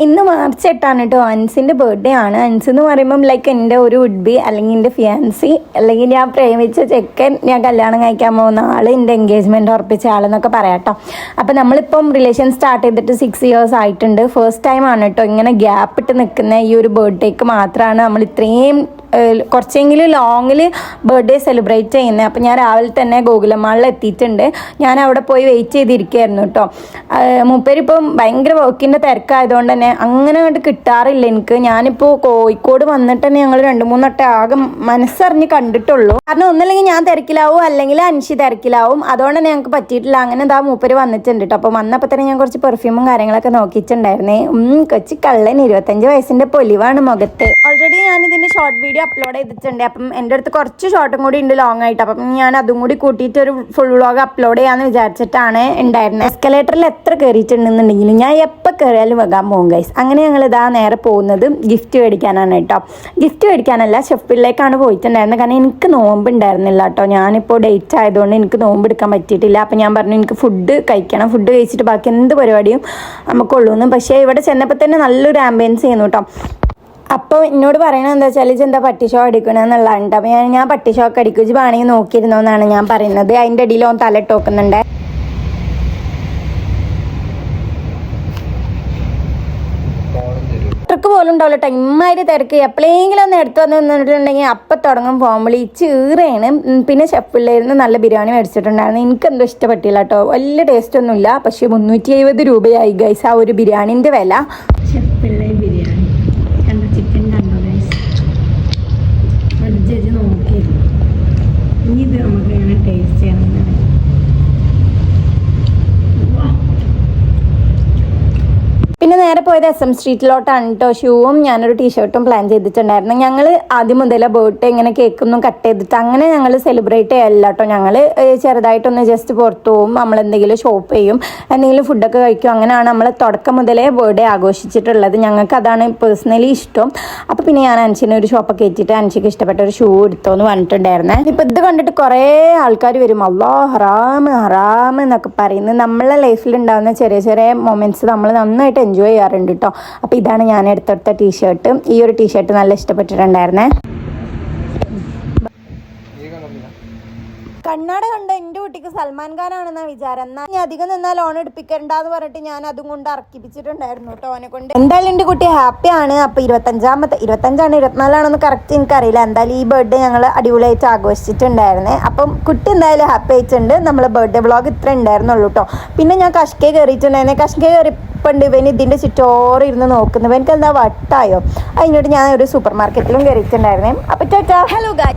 ഇന്ന് മാർച്ച് എട്ടാണ് കേട്ടോ അൻസിന്റെ ബർത്ത്ഡേ ആണ്. അൻസ് എന്ന് പറയുമ്പം ലൈക്ക് എന്റെ ഒരു ഉഡ്ബി അല്ലെങ്കിൽ എന്റെ ഫിയാൻസി അല്ലെങ്കിൽ ഞാൻ പ്രേമിച്ച ചെക്കൻ ഞാൻ കല്യാണം കഴിക്കാൻ പോകുന്ന ആൾ എന്റെ എൻഗേജ്മെന്റ് ഉറപ്പിച്ച ആളെന്നൊക്കെ പറയാം കേട്ടോ അപ്പോൾ നമ്മളിപ്പം റിലേഷൻ സ്റ്റാർട്ട് ചെയ്തിട്ട് സിക്സ് ഇയേഴ്സ് ആയിട്ടുണ്ട്. ഫസ്റ്റ് ടൈം ആണ് കേട്ടോ ഇങ്ങനെ ഗ്യാപ്പ് ഇട്ട് നിൽക്കുന്ന ഈ ഒരു ബർത്ത്ഡേക്ക് മാത്രമാണ് നമ്മൾ ഇത്രയും കുറച്ചെങ്കിലും ലോങ്ങിൽ ബർത്ത്ഡേ സെലിബ്രേറ്റ് ചെയ്യുന്നത് അപ്പം ഞാൻ രാവിലെ തന്നെ ഗോകുലമാളിൽ എത്തിയിട്ടുണ്ട്. ഞാൻ അവിടെ പോയി വെയിറ്റ് ചെയ്തിരിക്കുകയായിരുന്നു കേട്ടോ. മൂപ്പേരിപ്പം ഭയങ്കര വർക്കിന്റെ തിരക്കായതുകൊണ്ട് തന്നെ അങ്ങനെ അങ്ങോട്ട് കിട്ടാറില്ല എനിക്ക്. ഞാനിപ്പോൾ കോഴിക്കോട് വന്നിട്ട് തന്നെ ഞങ്ങൾ രണ്ട് മൂന്ന് വട്ടം ആകെ മനസ്സറിഞ്ഞ് കണ്ടിട്ടുള്ളൂ. കാരണം ഒന്നല്ലെങ്കിൽ ഞാൻ തിരക്കിലാവും അല്ലെങ്കിൽ അനുഷി തിരക്കിലാവും. അതുകൊണ്ട് തന്നെ ഞങ്ങൾക്ക് പറ്റിയിട്ടില്ല. അങ്ങനെ എന്താ മൂപ്പര് വന്നിട്ടുണ്ട് കേട്ടോ. അപ്പോൾ വന്നപ്പോൾ തന്നെ ഞാൻ കുറച്ച് പെർഫ്യൂമും കാര്യങ്ങളൊക്കെ നോക്കിയിട്ടുണ്ടായിരുന്നേ. കൊച്ചു കള്ളൻ ഇരുപത്തഞ്ച് വയസ്സിന്റെ പൊലിവാണ് മുഖത്ത്. ഞാൻ ഷോർട്ട് വീഡിയോ അപ്ലോഡ് ചെയ്തിട്ടുണ്ട്. അപ്പം എന്റെ അടുത്ത് കുറച്ച് ഷോർട്ടും കൂടി ഉണ്ട് ലോങ് ആയിട്ട്. അപ്പം ഞാൻ അതും കൂടി കൂട്ടിയിട്ട് ഒരു ഫുൾ വ്ളോഗ് അപ്ലോഡ് ചെയ്യാമെന്ന് വിചാരിച്ചിട്ടാണ് ഉണ്ടായിരുന്നത് എസ്കലേറ്ററിൽ എത്ര കയറിയിട്ടുണ്ടെന്നുണ്ടെങ്കിലും ഞാൻ എപ്പോൾ കയറിയാലും വെക്കാൻ പോകും ഗൈസ് അങ്ങനെ ഞങ്ങൾ ഇതാ നേരെ പോകുന്നത് ഗിഫ്റ്റ് മേടിക്കാനാണ് കേട്ടോ. ഗിഫ്റ്റ് മേടിക്കാനല്ല ഷെഫിലേക്കാണ് പോയിട്ടുണ്ടായിരുന്നത് കാരണം എനിക്ക് നോമ്പ് ഉണ്ടായിരുന്നില്ല കേട്ടോ. ഞാനിപ്പോൾ ഡേറ്റ് ആയതുകൊണ്ട് എനിക്ക് നോമ്പ് എടുക്കാൻ പറ്റിയിട്ടില്ല. അപ്പം ഞാൻ പറഞ്ഞു എനിക്ക് ഫുഡ് കഴിക്കണം. ഫുഡ് കഴിച്ചിട്ട് ബാക്കി എന്ത് പരിപാടിയും നമുക്കുള്ളൂ പക്ഷേ ഇവിടെ ചെന്നപ്പോൾ തന്നെ നല്ലൊരു ആംബിയൻസ് ചെയ്യുന്നു കേട്ടോ. അപ്പോൾ എന്നോട് പറയണത് എന്താ വെച്ചാൽ എന്താ പട്ടി ഷോ അടിക്കണമെന്നുള്ളതാണ് അപ്പോൾ ഞാൻ ഞാൻ പട്ടി ഷോ ഒക്കെ അടിക്കും ഇജ്ജ് വേണമെങ്കിൽ നോക്കിയിരുന്നോ എന്നാണ് ഞാൻ പറയുന്നത്. അതിന്റെ ഇടയിൽ ഓൻ തല ടോക്കുന്നുണ്ട് ഇത്രക്ക് പോലും ഉണ്ടാവില്ല കേട്ടോ തിരക്ക്. എപ്പോഴെങ്കിലും ഒന്ന് എടുത്തു വന്ന് നിന്നിട്ടുണ്ടെങ്കിൽ അപ്പം തുടങ്ങും പോകുമ്പോൾ ഈ ചീറയാണ്. പിന്നെ ഷെഫിലായിരുന്നു നല്ല ബിരിയാണി മേടിച്ചിട്ടുണ്ടായിരുന്നു. എനിക്ക് എന്തോ ഇഷ്ടപ്പെട്ടില്ല കേട്ടോ വലിയ ടേസ്റ്റ് ഒന്നുമില്ല. പക്ഷേ മുന്നൂറ്റി എഴുപത് രൂപയായി ഗൈസ് ആ ഒരു ബിരിയാണിന്റെ വില. ഷെഫിള്ള ബിരിയാണി കണ്ടോ ചിക്കൻ കണ്ടോ ഗൈസ് ചേച്ചി നോക്കിയിരുന്നു ഇനി ഇത് നമുക്ക് എങ്ങനെ ടേസ്റ്റ് ചെയ്യണമെന്നാണ് പിന്നെ നേരെ പോയത് എസ് എം സ്ട്രീറ്റിലോട്ടാണ് കേട്ടോ ഷൂവും ഞാനൊരു ടീഷർട്ടും പ്ലാൻ ചെയ്തിട്ടുണ്ടായിരുന്നു. ഞങ്ങൾ ആദ്യം മുതലേ ബർത്ത്ഡേ ഇങ്ങനെ കേക്കൊന്നും കട്ട് ചെയ്തിട്ട് അങ്ങനെ ഞങ്ങൾ സെലിബ്രേറ്റ് ചെയ്യല്ല കേട്ടോ ഞങ്ങൾ ചെറുതായിട്ടൊന്ന് ജസ്റ്റ് പുറത്തു പോകും നമ്മൾ എന്തെങ്കിലും ഷോപ്പ് ചെയ്യും. എന്തെങ്കിലും ഫുഡൊക്കെ കഴിക്കും. അങ്ങനെയാണ് നമ്മൾ തുടക്കം മുതലേ ബർത്ത്ഡേ ആഘോഷിച്ചിട്ടുള്ളത്. ഞങ്ങൾക്ക് അതാണ് പേഴ്സണലി ഇഷ്ടം. അപ്പോൾ പിന്നെ ഞാൻ അൻഷിനെ ഒരു ഷോപ്പൊക്കെ എത്തിയിട്ട് അൻഷിക്ക് ഇഷ്ടപ്പെട്ട ഒരു ഷൂ എടുത്തോന്ന് പറഞ്ഞിട്ടുണ്ടായിരുന്നേ. ഇപ്പം ഇത് കണ്ടിട്ട് കുറേ ആൾക്കാർ വരും. അല്ലോ ഹറാം ഹറാം എന്നൊക്കെ പറയുന്നത് നമ്മളെ ലൈഫിൽ ഉണ്ടാകുന്ന ചെറിയ ചെറിയ മൊമെന്റ്സ് നമ്മൾ നന്നായിട്ട് എൻജോയ് ചെയ്യാറുണ്ട് കേട്ടോ അപ്പോൾ ഇതാണ് ഞാൻ എടുത്തെടുത്ത ടീഷർട്ട് ഈ ഒരു ടീഷർട്ട് നല്ല ഇഷ്ടപ്പെട്ടിട്ടുണ്ടായിരുന്നേ. കണ്ണാട കണ്ട എന്റെ കുട്ടിക്ക് സൽമാൻ ഖാനാണെന്ന വിചാരം. എന്നാൽ ഞാൻ അധികം നിന്നാൽ ലോൺ എടുപ്പിക്കണ്ടെന്ന് പറഞ്ഞിട്ട് ഞാൻ അതും കൊണ്ട് അർക്കിപ്പിച്ചിട്ടുണ്ടായിരുന്നു കേട്ടോ അവനെ കൊണ്ട്. എന്തായാലും എന്റെ കുട്ടി ഹാപ്പിയാണ് അപ്പോൾ ഇരുപത്തഞ്ചാമത്തെ ഇരുപത്തഞ്ചാണ് ഇരുപത്തിനാലാണെന്ന് കറക്റ്റ് എനിക്കറിയില്ല. എന്തായാലും ഈ ബർത്ത്ഡേ ഞങ്ങൾ അടിപൊളിയായിട്ട് ആഘോഷിച്ചിട്ടുണ്ടായിരുന്നേ. അപ്പം കുട്ടി എന്തായാലും ഹാപ്പി ആയിട്ടുണ്ട്. നമ്മൾ ബർത്ത്ഡേ വ്ളോഗ് ഇത്ര ഉണ്ടായിരുന്നുള്ളൂ കേട്ടോ പിന്നെ ഞാൻ കഷ്കെ കയറിയിട്ടുണ്ടായിരുന്നേ കഷ്കെ കയറിപ്പണ്ട് ഇവൻ ഇതിന്റെ ചുറ്റോറ് ഇരുന്ന് നോക്കുന്നു എനിക്ക് എന്താ വട്ടായോ? അതിനോട് ഞാൻ ഒരു സൂപ്പർ മാർക്കറ്റിലും കയറിയിട്ടുണ്ടായിരുന്നേ അപ്പോൾ ചേട്ടാ ഹലോ ഗായ്